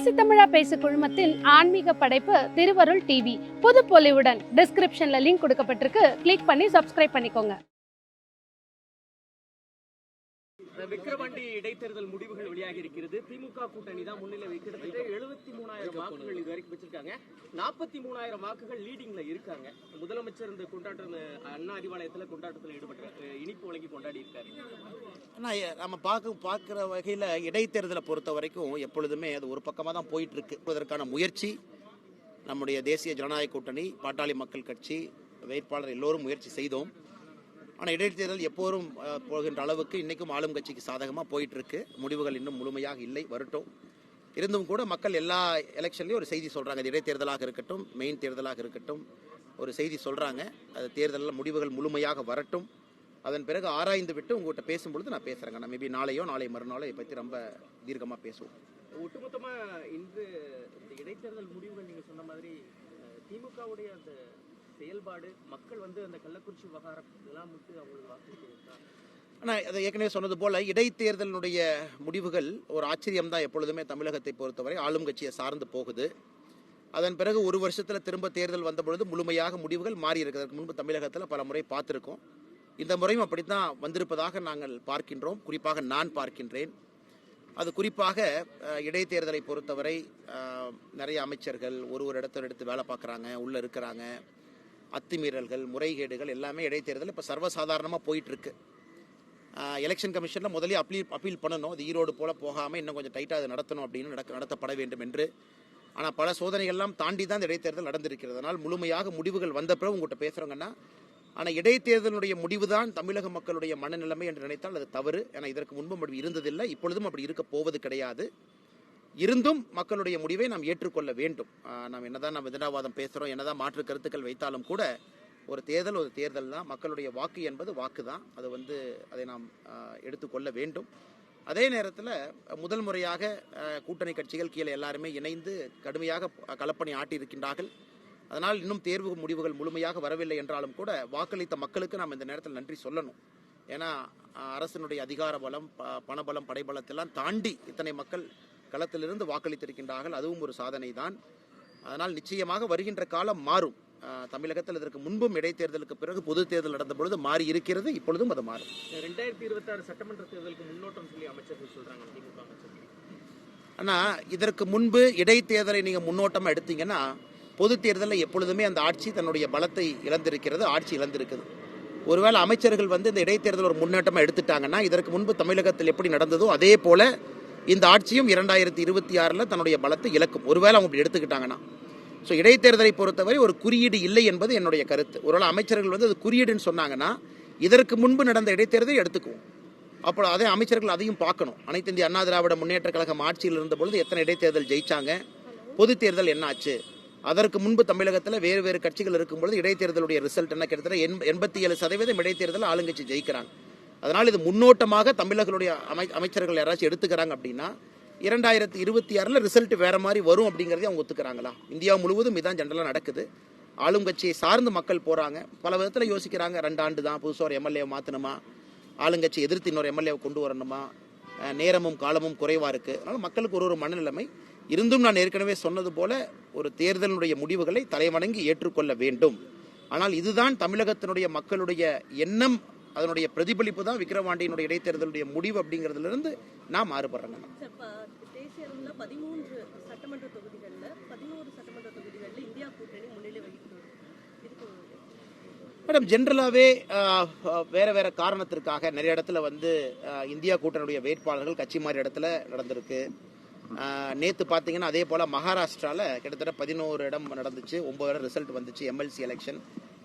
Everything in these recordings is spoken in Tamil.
பேசு தமிழா பேசு குழுமத்தின் ஆன்மீக படைப்பு திருவருள் டிவி. புது பொலிவுடன் டிஸ்கிரிப்ஷன்ல லிங்க் கொடுக்கப்பட்டிருக்கு. கிளிக் பண்ணி சப்ஸ்கிரைப் பண்ணிக்கோங்க. விக்கிரவாண்டி இடைத்தேர்தல் முடிவுகள் வெளியாகி இருக்கிறது. திமுக கூட்டணி தான் முன்னிலை கிட்டத்தட்ட எழுபத்தி மூணாயிரம் வாக்குகள் இது வரைக்கும் வச்சிருக்காங்க நாற்பத்தி மூணாயிரம் வாக்குகள் லீடிங்ல இருக்காங்க. முதலமைச்சர் இந்த கொண்டாட்டம் அண்ணா அறிவாலயத்துல கொண்டாட்டத்தில் ஈடுபட்டு இனிப்பு வழங்கி கொண்டாடி இருக்காரு. ஆனால் எ- நம்ம பார்க்க பார்க்குற வகையில் இடைத்தேர்தலை பொறுத்த வரைக்கும் எப்பொழுதுமே அது ஒரு பக்கமாக தான் போயிட்டு இருக்கு அதற்கான முயற்சி நம்முடைய தேசிய ஜனநாயக கூட்டணி பாட்டாளி மக்கள் கட்சி வேட்பாளர் எல்லோரும் முயற்சி செய்தோம். ஆனால் இடைத்தேர்தல் எப்போதும் போகின்ற அளவுக்கு இன்றைக்கும் ஆளும் கட்சிக்கு சாதகமாக போயிட்டு இருக்கு முடிவுகள் இன்னும் முழுமையாக இல்லை வரட்டும். இருந்தும் கூட மக்கள் எல்லா எலெக்ஷன்லேயும் ஒரு செய்தி சொல்கிறாங்க அது இடைத்தேர்தலாக இருக்கட்டும் மெயின் தேர்தலாக இருக்கட்டும் ஒரு செய்தி சொல்கிறாங்க அது தேர்தலில் முடிவுகள் முழுமையாக வரட்டும். அதன் பிறகு ஆராய்ந்து விட்டு உங்கள்கிட்ட பேசும்பொழுது நான் பேசுகிறேங்க நான் மேபி நாளையோ நாளை மறுநாளோ இதை பற்றி ரொம்ப தீர்க்கமாக பேசுவோம். ஒட்டுமொத்தமாக இன்று இந்த இடைத்தேர்தல் முடிவுகள் நீங்கள் சொன்ன மாதிரி திமுகவுடைய அந்த செயல்பாடு மக்கள் வந்து அந்த கள்ளக்குறிச்சி விவகாரம் விட்டு அவங்களுக்கு ஆனால் அதை ஏற்கனவே சொன்னது போல் இடைத்தேர்தலினுடைய முடிவுகள் ஒரு ஆச்சரியம் தான் எப்பொழுதுமே தமிழகத்தை பொறுத்தவரை. ஆளும் கட்சியை சார்ந்து போகுது. அதன் பிறகு ஒரு வருஷத்தில் திரும்ப தேர்தல் வந்த பொழுது முழுமையாக முடிவுகள் மாறி இருக்கிறதுக்கு முன்பு தமிழகத்தில் பல முறை பார்த்துருக்கோம். இந்த முறையும் அப்படித்தான் வந்திருப்பதாக நாங்கள் பார்க்கின்றோம். குறிப்பாக நான் பார்க்கின்றேன். அது குறிப்பாக இடைத்தேர்தலை பொறுத்தவரை நிறைய அமைச்சர்கள் ஒரு ஒரு இடத்துல எடுத்து வேலை பார்க்குறாங்க உள்ளே இருக்கிறாங்க. அத்துமீறல்கள் முறைகேடுகள் எல்லாமே இடைத்தேர்தல் இப்போ சர்வசாதாரணமாக போயிட்டுருக்கு. எலெக்ஷன் கமிஷனில் முதலே அப்பீல் அப்பீல் பண்ணணும். அது ஈரோடு போல் போகாமல் இன்னும் கொஞ்சம் டைட்டாக அது நடத்தணும் அப்படின்னு நடக்க நடத்தப்பட வேண்டும் என்று. ஆனால் பல சோதனைகள்லாம் தாண்டி தான் இந்த இடைத்தேர்தல் நடந்திருக்கிறது. அதனால் முழுமையாக முடிவுகள் வந்த பிறகு உங்கள்கிட்ட பேசுகிறோங்கன்னா ஆனால் இடைத்தேர்தலுடைய முடிவு தான் தமிழக மக்களுடைய மனநிலைமை என்று நினைத்தால் அது தவறு. ஏன்னா இதற்கு முன்பும் அப்படி இருந்ததில்லை இப்பொழுதும் அப்படி இருக்க போவது கிடையாது. இருந்தும் மக்களுடைய முடிவை நாம் ஏற்றுக்கொள்ள வேண்டும். நாம் என்னதான் நாம் விதனாவாதம் பேசுகிறோம் என்னதான் மாற்று கருத்துக்கள் வைத்தாலும் கூட ஒரு தேர்தல் ஒரு தேர்தல் தான். மக்களுடைய வாக்கு என்பது வாக்கு தான். அது வந்து அதை நாம் எடுத்துக்கொள்ள வேண்டும். அதே நேரத்தில் முதல் முறையாக கூட்டணி கட்சிகள் கீழே எல்லாருமே இணைந்து கடுமையாக களப்பணி ஆட்டியிருக்கின்றார்கள். அதனால் இன்னும் தேர்வு முடிவுகள் முழுமையாக வரவில்லை என்றாலும் கூட வாக்களித்த மக்களுக்கு நாம் இந்த நேரத்தில் நன்றி சொல்லணும். ஏன்னா அரசினுடைய அதிகார பலம் ப- பணபலம் படைபலத்தெல்லாம் தாண்டி இத்தனை மக்கள் களத்திலிருந்து வாக்களித்திருக்கின்றார்கள். அதுவும் ஒரு சாதனை தான் அதனால் நிச்சயமாக வருகின்ற காலம் மாறும். தமிழகத்தில் இதற்கு முன்பும் இடைத்தேர்தலுக்கு பிறகு பொது தேர்தல் நடந்த பொழுது மாறி இருக்கிறது. இப்பொழுதும் அது மாறும். ரெண்டாயிரத்தி இருபத்தி ஆறு சட்டமன்ற தேர்தலுக்கு முன்னோட்டம் சொல்லி அமைச்சர்கள் சொல்றாங்க. திமுக அமைச்சர்கள். ஆனால் இதற்கு முன்பு இடைத்தேர்தலை நீங்கள் முன்னோட்டமாக எடுத்தீங்கன்னா பொது தேர்தலில் எப்பொழுதுமே அந்த ஆட்சி தன்னுடைய பலத்தை இழந்திருக்கிறது ஆட்சி இழந்திருக்குது. ஒருவேளை அமைச்சர்கள் வந்து இந்த இடைத்தேர்தல் ஒரு முன்னேற்றமாக எடுத்துட்டாங்கன்னா இதற்கு முன்பு தமிழகத்தில் எப்படி நடந்ததோ அதே போல இந்த ஆட்சியும் இரண்டாயிரத்தி இருபத்தி ஆறில் தன்னுடைய பலத்தை இழக்கும். ஒருவேளை அவங்க இப்படி எடுத்துக்கிட்டாங்கன்னா. ஸோ இடைத்தேர்தலை பொறுத்தவரை ஒரு குறியீடு இல்லை என்பது என்னுடைய கருத்து. ஒருவேளை அமைச்சர்கள் வந்து அது குறியீடுன்னு சொன்னாங்கன்னா இதற்கு முன்பு நடந்த இடைத்தேர்தலை எடுத்துக்குவோம். அப்போ அதே அமைச்சர்கள் அதையும் பார்க்கணும். அனைத்து இந்திய அண்ணா திராவிட முன்னேற்ற கழகம் ஆட்சியில் இருந்த பொழுது எத்தனை இடைத்தேர்தல் ஜெயிச்சாங்க? பொது தேர்தல் என்னாச்சு அதற்கு முன்பு தமிழகத்தில் வேறு வேறு கட்சிகள் இருக்கும்பொழுது இடைத்தேர்தலுடைய ரிசல்ட் என்ன? கிட்டத்தட்ட எண்- எண்பத்தி ஏழு சதவீதம் இடைத்தேர்தல் ஆளுங்கட்சி ஜெயிக்கிறாங்க. அதனால் இது முன்னோட்டமாக தமிழர்களுடைய அமை அமைச்சர்கள் யாராச்சும் எடுத்துக்கிறாங்க அப்படின்னா இரண்டாயிரத்தி இருபத்தி ஆறில் ரிசல்ட் வேற மாதிரி வரும் அப்படிங்கிறதே அவங்க ஒத்துக்கிறாங்களா? இந்தியா முழுவதும் இதான் ஜென்ரலாக நடக்குது. ஆளுங்கட்சியை சார்ந்து மக்கள் போகிறாங்க பல விதத்தில் யோசிக்கிறாங்க. ரெண்டு ஆண்டு தான் புதுசாக ஒரு எம்எல்ஏ மாற்றணுமா ஆளுங்கட்சி எதிர்த்து இன்னொரு எம்எல்ஏவை கொண்டு வரணுமா? நேரமும் காலமும் குறைவாக இருக்குது அதனால் மக்களுக்கு ஒரு ஒரு மனநிலைமை. இருந்தும் நான் ஏற்கனவே சொன்னது போல ஒரு தேர்தலினுடைய முடிவுகளை தலைவணங்கி ஏற்றுக்கொள்ள வேண்டும். ஆனால் இதுதான் தமிழகத்தினுடைய மக்களுடைய எண்ணம் அதனுடைய பிரதிபலிப்பு தான் விக்கிரவாண்டியினுடைய இடைத்தேர்தலுடைய முடிவு அப்படிங்கிறதுலேருந்து நான் சார், இப்ப தேசிய அளவுல பதிமூன்று சட்டமன்ற தொகுதிகள்ல பதினோரு சட்டமன்ற தொகுதிகள்ல இந்தியா கூட்டணி முன்னிலை வகிக்கிறது. இதுக்கு ஒரு- மேடம் ஜென்ரலாகவே வேற வேற காரணத்திற்காக நிறைய இடத்துல வந்து இந்தியா கூட்டணியுடைய வேட்பாளர்கள் கட்சி மாறி இடத்துல நடந்திருக்கு. நேற்று பார்த்தீங்கன்னா அதே போல் மகாராஷ்டிராவில் கிட்டத்தட்ட பதினோரு இடம் நடந்துச்சு ஒம்பது இடம் ரிசல்ட் வந்துச்சு எம்எல்சி எலெக்ஷன்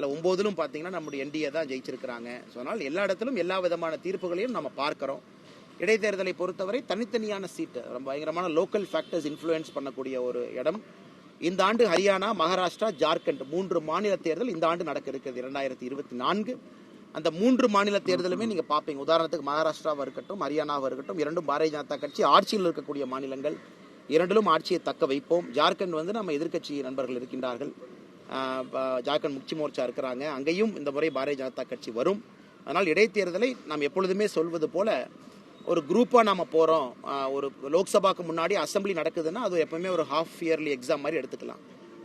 அதில் ஒம்போதிலும் பார்த்தீங்கன்னா நம்முடைய என்டிஏ தான் ஜெயிச்சிருக்கிறாங்க. ஸோ அதனால் எல்லா இடத்திலும் எல்லா விதமான தீர்ப்புகளையும் நம்ம பார்க்குறோம். இடைத்தேர்தலை பொறுத்தவரை தனித்தனியான சீட்டு ரொம்ப பயங்கரமான லோக்கல் ஃபேக்டர்ஸ் இன்ஃப்ளூயன்ஸ் பண்ணக்கூடிய ஒரு இடம். இந்த ஆண்டு ஹரியானா மகாராஷ்டிரா ஜார்க்கண்ட் மூன்று மாநில தேர்தல் இந்த ஆண்டு நடக்க இருக்கிறது இரண்டாயிரத்தி இருபத்தி நான்கு. அந்த மூன்று மாநில தேர்தலுமே நீங்கள் பார்ப்பீங்க உதாரணத்துக்கு மகாராஷ்டிராவாக இருக்கட்டும் ஹரியானாவாக இருக்கட்டும் இரண்டும் பாரதிய ஜனதா கட்சி ஆட்சியில் இருக்கக்கூடிய மாநிலங்கள். இரண்டிலும் ஆட்சியை தக்க வைப்போம். ஜார்க்கண்ட் வந்து நம்ம எதிர்க்கட்சி நண்பர்கள் இருக்கின்றார்கள். ஜார்க்கண்ட் முக்தி மோர்ச்சா இருக்கிறாங்க. அங்கேயும் இந்த முறை பாரதிய ஜனதா கட்சி வரும். அதனால் இடைத்தேர்தலை நாம் எப்பொழுதுமே சொல்வது போல ஒரு குரூப்பாக நாம் போகிறோம் ஒரு லோக்சபாக்கு முன்னாடி அசெம்பிளி நடக்குதுன்னா அது எப்பவுமே ஒரு ஹாஃப் இயர்லி எக்ஸாம் மாதிரி எடுத்துக்கலாம்.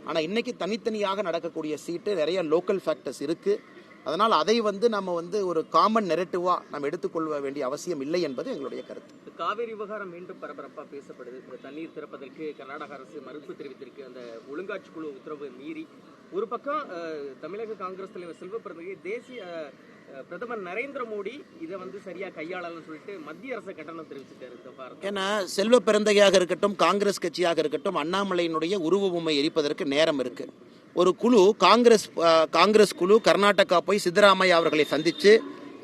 ஆனால் இன்றைக்கி தனித்தனியாக நடக்கக்கூடிய சீட்டு நிறைய லோக்கல் ஃபேக்டர்ஸ் இருக்குது அதனால் அதை வந்து நம்ம வந்து ஒரு காமன் நெரட்டிவாக நம்ம எடுத்துக்கொள்ள வேண்டிய அவசியம் இல்லை என்பது எங்களுடைய கருத்து. காவிரி விவகாரம் மீண்டும் பரபரப்பா பேசப்படுது. இந்த தண்ணீர் திறப்பதற்கு கர்நாடக அரசு மறுப்பு தெரிவித்திருக்கு. அந்த ஒழுங்காட்சி குழு உத்தரவு மீறி ஒரு பக்கம் தமிழக காங்கிரஸ் தலைவர் செல்வ பிறந்தகை தேசிய பிரதமர் நரேந்திர மோடி இதை வந்து சரியா கையாளலன்னு சொல்லிட்டு மத்திய அரசு கண்டனம் தெரிவிச்சிட்டாரு ஏன்னா செல்வ பிறந்தையாக இருக்கட்டும் காங்கிரஸ் கட்சியாக இருக்கட்டும் அண்ணாமலையினுடைய உருவ பொம்மை எரிப்பதற்கு நேரம் இருக்கு. ஒரு குழு காங்கிரஸ் காங்கிரஸ் குழு கர்நாடகா போய் சித்தராமையா அவர்களை சந்திச்சு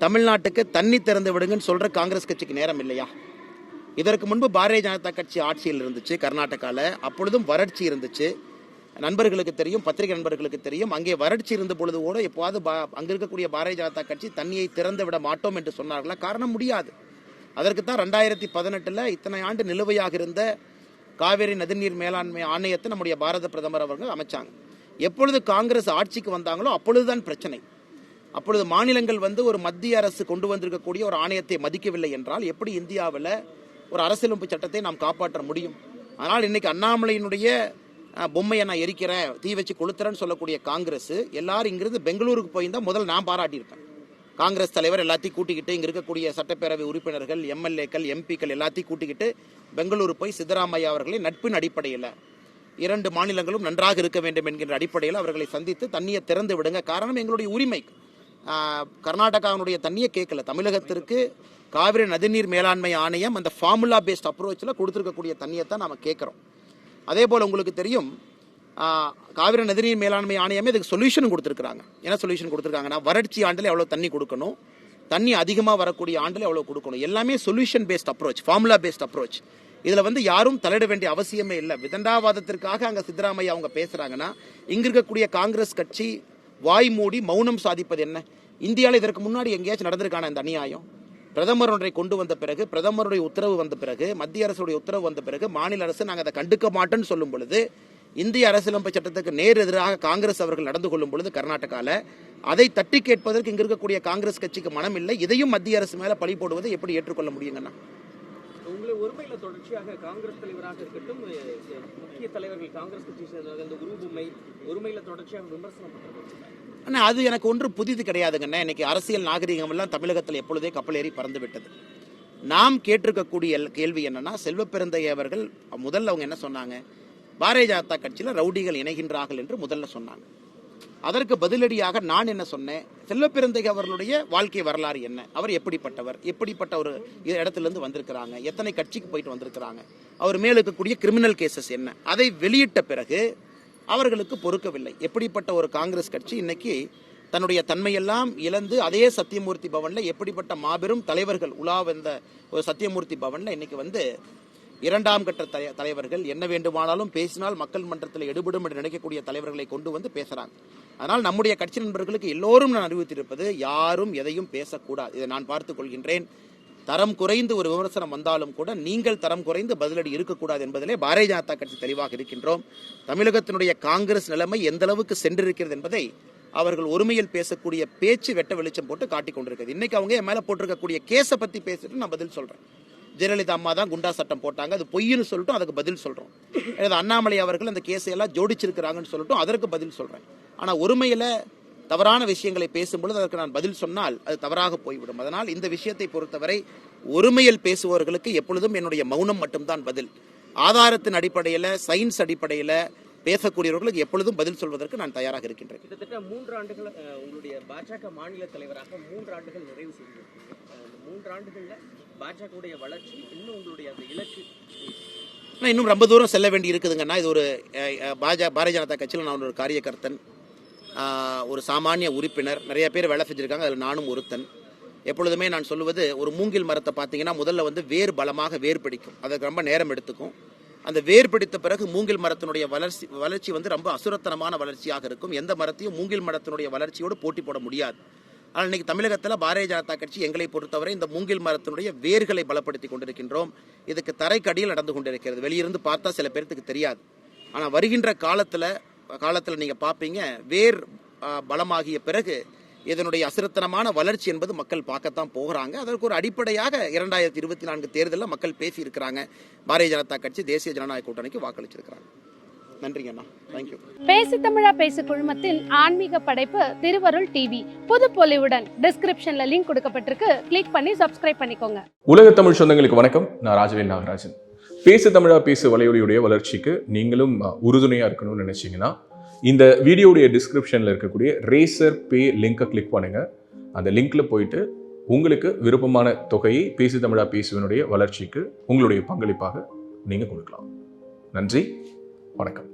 தமிழ்நாட்டுக்கு தண்ணி திறந்து விடுங்கன்னு சொல்ற காங்கிரஸ் கட்சிக்கு நேரம் இல்லையா? இதற்கு முன்பு பாரதிய ஜனதா கட்சி ஆட்சியில் இருந்துச்சு கர்நாடகாவில் அப்பொழுதும் வறட்சி இருந்துச்சு. நண்பர்களுக்கு தெரியும் பத்திரிகை நண்பர்களுக்கு தெரியும் அங்கே வறட்சி இருந்த பொழுது கூட எப்போது அங்கே இருக்கக்கூடிய பாரதிய ஜனதா கட்சி தண்ணியை திறந்து விட மாட்டோம் என்று சொன்னார்களா? காரணம் முடியாது. அதற்கு தான் ரெண்டாயிரத்தி பதினெட்டில் இத்தனை ஆண்டு நிலுவையாக இருந்த காவேரி நதிநீர் மேலாண்மை ஆணையத்தை நம்முடைய பாரத பிரதமர் அவர்கள் அமைச்சாங்க. எப்பொழுது காங்கிரஸ் ஆட்சிக்கு வந்தாங்களோ அப்பொழுதுதான் பிரச்சனை. அப்பொழுது மாநிலங்கள் வந்து ஒரு மத்திய அரசு கொண்டு வந்திருக்கக்கூடிய ஒரு ஆணையத்தை மதிக்கவில்லை என்றால் எப்படி இந்தியாவில் ஒரு அரசியலமைப்பு சட்டத்தை நாம் காப்பாற்ற முடியும்? அதனால் இன்னைக்கு அண்ணாமலையினுடைய பொம்மையை நான் எரிக்கிறேன் தீ வச்சு கொளுத்துறேன்னு சொல்லக்கூடிய காங்கிரஸ் எல்லாரும் இங்கிருந்து பெங்களூருக்கு போயிருந்தா முதல் நான் பாராட்டியிருப்பேன். காங்கிரஸ் தலைவர் எல்லாத்தையும் கூட்டிக்கிட்டு இங்கே இருக்கக்கூடிய சட்டப்பேரவை உறுப்பினர்கள் எம்எல்ஏக்கள் எம்பிக்கள் எல்லாத்தையும் கூட்டிக்கிட்டு பெங்களூரு போய் சித்தராமையா அவர்களை நட்பின் அடிப்படையில் இரண்டு மாநிலங்களும் நன்றாக இருக்க வேண்டும் என்கின்ற அடிப்படையில் அவர்களை சந்தித்து தண்ணியை திறந்து விடுங்க. காரணம் எங்களுடைய உரிமை. கர்நாடகாவினுடைய தண்ணியை கேட்கல. தமிழகத்திற்கு காவிரி நதிநீர் மேலாண்மை ஆணையம் அந்த ஃபார்முலா பேஸ்ட் அப்ரோச்சில் கொடுத்துருக்கக்கூடிய தண்ணியை தான் நாம் கேட்குறோம். அதே போல் உங்களுக்கு தெரியும் காவிரி நதிநீர் மேலாண்மை ஆணையமே இதுக்கு சொல்யூஷன் கொடுத்துருக்காங்க என்ன சொல்யூஷன் கொடுத்துருக்காங்கன்னா வறட்சி ஆண்டில் எவ்வளோ தண்ணி கொடுக்கணும் தண்ணி அதிகமாக வரக்கூடிய ஆண்டில் எவ்வளோ கொடுக்கணும். எல்லாமே solution based approach formula based approach இதில் வந்து யாரும் தலையிட வேண்டிய அவசியமே இல்லை. விதண்டாவாதத்திற்காக அங்கே சித்தராமையா அவங்க பேசுகிறாங்கன்னா இங்க இருக்கக்கூடிய காங்கிரஸ் கட்சி வாய் மூடி மௌனம் சாதிப்பது என்ன? இந்தியாவில் இதற்கு முன்னாடி எங்கேயாச்சும் நடந்திருக்கான இந்த அநியாயம்? பிரதமர் ஒன்றை கொண்டு வந்த பிறகு பிரதமருடைய உத்தரவு வந்த பிறகு மத்திய அரசுடைய உத்தரவு வந்த பிறகு மாநில அரசு நாங்கள் அதை கண்டுக்க மாட்டோம்னு சொல்லும் பொழுது இந்திய அரசியலமைப்பு சட்டத்துக்கு நேர் எதிராக காங்கிரஸ் அவர்கள் நடந்து கொள்ளும் பொழுது கர்நாடகாவில் அதை தட்டி கேட்பதற்கு இங்க இருக்கக்கூடிய காங்கிரஸ் கட்சிக்கு மனம் இல்லை. இதையும் மத்திய அரசு மேலே பழி போடுவதை எப்படி ஏற்றுக்கொள்ள முடியுங்கண்ணா? ஒருமையில தொடர்ச்சியாக காங்கிரஸ் தலைவராக இருக்கட்டும் முக்கிய தலைவர்கள் காங்கிரஸ் கட்சியை சேர்ந்தவர்கள் இந்த உருவமை ஒருமையில தொடர்ச்சியாக விமர்சனம் பண்றாங்க அண்ணா அது எனக்கு ஒன்று புதிது கிடையாதுங்கண்ணா. இன்னைக்கு அரசியல் நாகரிகம் எல்லாம் தமிழகத்தில் எப்பொழுதே கப்பல் ஏறி பறந்து விட்டது நாம் கேட்டிருக்கக்கூடிய கேள்வி என்னன்னா செல்வ அவர்கள் முதல்ல அவங்க என்ன சொன்னாங்க? பாரதிய ஜனதா கட்சியில் ரவுடிகள் இணைகின்றார்கள் என்று முதல்ல சொன்னாங்க. அதற்கு பதிலடியாக நான் என்ன சொன்னேன்? செல்லப்பிறந்தை அவர்களுடைய வாழ்க்கை வரலாறு என்ன? அவர் எப்படிப்பட்டவர்? எப்படிப்பட்ட ஒரு இடத்துலேருந்து வந்திருக்கிறாங்க? எத்தனை கட்சிக்கு போயிட்டு வந்திருக்கிறாங்க? அவர் மேல் இருக்கக்கூடிய கிரிமினல் கேசஸ் என்ன? அதை வெளியிட்ட பிறகு அவர்களுக்கு பொறுக்கவில்லை. எப்படிப்பட்ட ஒரு காங்கிரஸ் கட்சி இன்னைக்கு தன்னுடைய தன்மையெல்லாம் இழந்து அதே சத்தியமூர்த்தி பவன்ல எப்படிப்பட்ட மாபெரும் தலைவர்கள் உலா வந்த ஒரு சத்தியமூர்த்தி பவன்ல இன்னைக்கு வந்து இரண்டாம் கட்ட தலை- தலைவர்கள் என்ன வேண்டுமானாலும் பேசினால் மக்கள் மன்றத்தில் எடுபடும் என்று நினைக்கக்கூடிய தலைவர்களை கொண்டு வந்து பேசுறாங்க. அதனால் நம்முடைய கட்சி நண்பர்களுக்கு எல்லோரும் நான் அறிவித்திருப்பது யாரும் எதையும் பேசக்கூடாது. இதை நான் பார்த்துக் கொள்கின்றேன். தரம் குறைந்து ஒரு விமர்சனம் வந்தாலும் கூட நீங்கள் தரம் குறைந்து பதிலடி இருக்கக்கூடாது என்பதிலே பாரதிய ஜனதா கட்சி தெளிவாக இருக்கின்றோம். தமிழகத்தினுடைய காங்கிரஸ் நிலைமை எந்த அளவுக்கு சென்றிருக்கிறது என்பதை அவர்கள் ஒருமையில் பேசக்கூடிய பேச்சு வெட்ட வெளிச்சம் போட்டு காட்டிக் கொண்டிருக்கிறது. இன்னைக்கு அவங்க என் மேல போட்டிருக்கக்கூடிய கேஸை பத்தி பேசிட்டு நான் பதில் சொல்றேன். ஜெயலலிதா அம்மா தான் குண்டா சட்டம் போட்டாங்க. அது பொய்ன்னு சொல்லிட்டு அதுக்கு பதில் சொல்கிறோம் எனது அண்ணாமலை அவர்கள் அந்த கேஸை எல்லாம் ஜோடிச்சிருக்கிறாங்கன்னு சொல்லிட்டும் அதற்கு பதில் சொல்கிறேன் ஆனால் ஒருமையில் தவறான விஷயங்களை பேசும்பொழுது அதற்கு நான் பதில் சொன்னால் அது தவறாக போய்விடும். அதனால் இந்த விஷயத்தை பொறுத்தவரை ஒருமையில் பேசுபவர்களுக்கு எப்பொழுதும் என்னுடைய மௌனம் மட்டும்தான் பதில். ஆதாரத்தின் அடிப்படையில் சயின்ஸ் அடிப்படையில் பேசக்கூடியவர்களுக்கு எப்பொழுதும் பதில் சொல்வதற்கு நான் தயாராக இருக்கின்றேன். கிட்டத்தட்ட மூன்று ஆண்டுகள் உங்களுடைய பாஜக மாநில தலைவராக மூன்று ஆண்டுகள் நிறைவு செய்திருக்கீங்க. மூன்று ஆண்டுகளில் பாஜகவுடைய வளர்ச்சி இன்னும் உங்களுடைய அந்த இலக்கு இன்னும் ரொம்ப தூரம் செல்ல வேண்டி இருக்குதுங்கன்னா இது ஒரு பாஜக பாரதிய ஜனதா கட்சியில் நான் ஒரு காரியகர்த்தன் ஒரு சாமானிய உறுப்பினர். நிறைய பேர் வேலை செஞ்சுருக்காங்க. அதில் நானும் ஒருத்தன். எப்பொழுதுமே நான் சொல்லுவது ஒரு மூங்கில் மரத்தை பார்த்தீங்கன்னா முதல்ல வந்து வேர் பலமாக வேர் பிடிக்கும். அதற்கு ரொம்ப நேரம் எடுத்துக்கும். அந்த வேர் பிடித்த பிறகு மூங்கில் மரத்தினுடைய வளர்ச்சி வளர்ச்சி வந்து ரொம்ப அசுரத்தனமான வளர்ச்சியாக இருக்கும். எந்த மரத்தையும் மூங்கில் மரத்தினுடைய வளர்ச்சியோடு போட்டி போட முடியாது. ஆனால் இன்றைக்கி தமிழகத்தில் பாரதிய ஜனதா கட்சி எங்களை பொறுத்தவரை இந்த மூங்கில் மரத்தினுடைய வேர்களை பலப்படுத்தி கொண்டிருக்கின்றோம். இதுக்கு தரைக்கடியில் நடந்து கொண்டிருக்கிறது. வெளியிருந்து பார்த்தா சில பேர்த்துக்கு தெரியாது. ஆனால் வருகின்ற காலத்தில் காலத்தில் நீங்கள் பார்ப்பீங்க வேர் பலமாகிய பிறகு இதனுடைய அசிரத்தனமான வளர்ச்சி என்பது மக்கள் பார்க்கத்தான் போகிறாங்க. அதற்கு ஒரு அடிப்படையாக இரண்டாயிரத்தி இருபத்தி நான்கு தேர்தலில் மக்கள் பேசியிருக்கிறாங்க. பாரதிய ஜனதா கட்சி தேசிய ஜனநாயக கூட்டணிக்கு வாக்களிச்சிருக்கிறாங்க. நன்றிங்க அண்ணா தேங்க்யூ பேசு தமிழா பேசு குழுமத்தின் ஆன்மீக படைப்பு திருவருள் டிவி. புது பொலிவுடன் டிஸ்கிரிப்ஷன்ல லிங்க் கொடுக்கப்பட்டிருக்கு. கிளிக் பண்ணி சப்ஸ்கிரைப் பண்ணிக்கோங்க. உலக தமிழ் சொந்தங்களுக்கு வணக்கம். நான் ராஜவேல் நாகராஜன். பேசு தமிழா பேசு வலையொலியுடைய வளர்ச்சிக்கு நீங்களும் அஹ், உறுதுணையா இருக்கணும்னு நினைச்சீங்கன்னா இந்த வீடியோடைய டிஸ்கிரிப்ஷன்ல இருக்கக்கூடிய ரேசர் பே லிங்கை கிளிக் பண்ணுங்க. அந்த லிங்க்ல போயிட்டு உங்களுக்கு விருப்பமான தொகையை பேசு தமிழா பேசுவனுடைய வளர்ச்சிக்கு உங்களுடைய பங்களிப்பாக நீங்க கொடுக்கலாம். நன்றி. வணக்கம்.